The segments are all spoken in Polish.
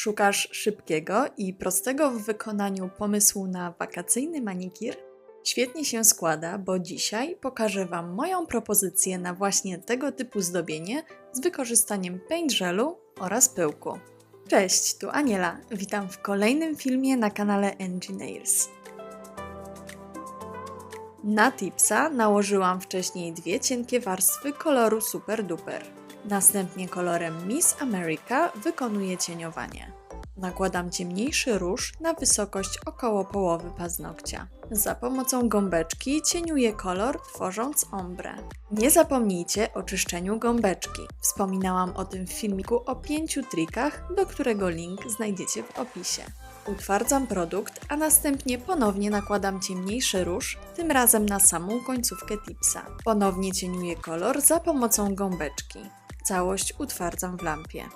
Szukasz szybkiego i prostego w wykonaniu pomysłu na wakacyjny manikir? Świetnie się składa, bo dzisiaj pokażę Wam moją propozycję na właśnie tego typu zdobienie z wykorzystaniem paint gelu oraz pyłku. Cześć, tu Aniela. Witam w kolejnym filmie na kanale NG Nails. Na tipsa nałożyłam wcześniej dwie cienkie warstwy koloru Super Duper. Następnie kolorem Miss America wykonuję cieniowanie. Nakładam ciemniejszy róż na wysokość około połowy paznokcia. Za pomocą gąbeczki cieniuję kolor, tworząc ombre. Nie zapomnijcie o czyszczeniu gąbeczki. Wspominałam o tym w filmiku o pięciu trikach, do którego link znajdziecie w opisie. Utwardzam produkt, a następnie ponownie nakładam ciemniejszy róż, tym razem na samą końcówkę tipsa. Ponownie cieniuję kolor za pomocą gąbeczki. Całość utwardzam w lampie.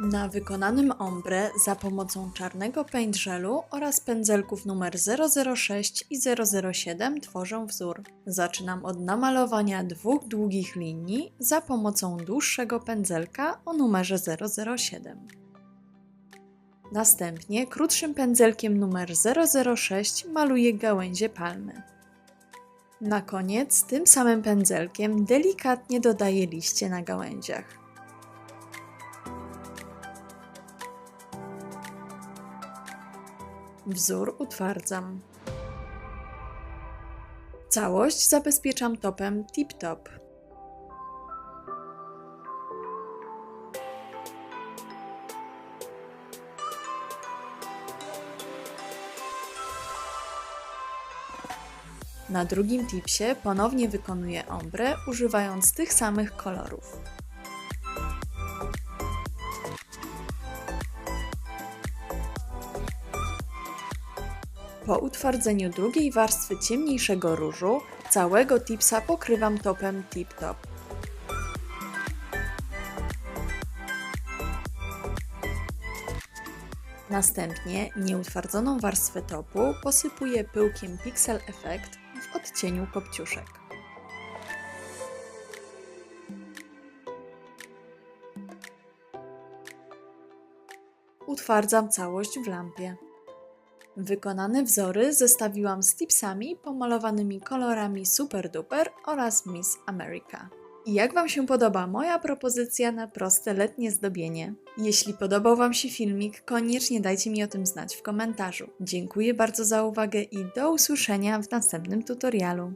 Na wykonanym ombre za pomocą czarnego paint gelu oraz pędzelków numer 006 i 007 tworzę wzór. Zaczynam od namalowania dwóch długich linii za pomocą dłuższego pędzelka o numerze 007. Następnie krótszym pędzelkiem numer 006 maluję gałęzie palmy. Na koniec tym samym pędzelkiem delikatnie dodaję liście na gałęziach. Wzór utwardzam. Całość zabezpieczam topem Tip Na drugim tipsie ponownie wykonuję ombre używając tych samych kolorów. Po utwardzeniu drugiej warstwy ciemniejszego różu, całego tipsa pokrywam topem Tip Top. Następnie nieutwardzoną warstwę topu posypuję pyłkiem Pixel Effect odcieniu kopciuszek. Utwardzam całość w lampie. Wykonane wzory zestawiłam z tipsami pomalowanymi kolorami Super Duper oraz Miss America. I jak Wam się podoba moja propozycja na proste letnie zdobienie? Jeśli podobał Wam się filmik, koniecznie dajcie mi o tym znać w komentarzu. Dziękuję bardzo za uwagę i do usłyszenia w następnym tutorialu.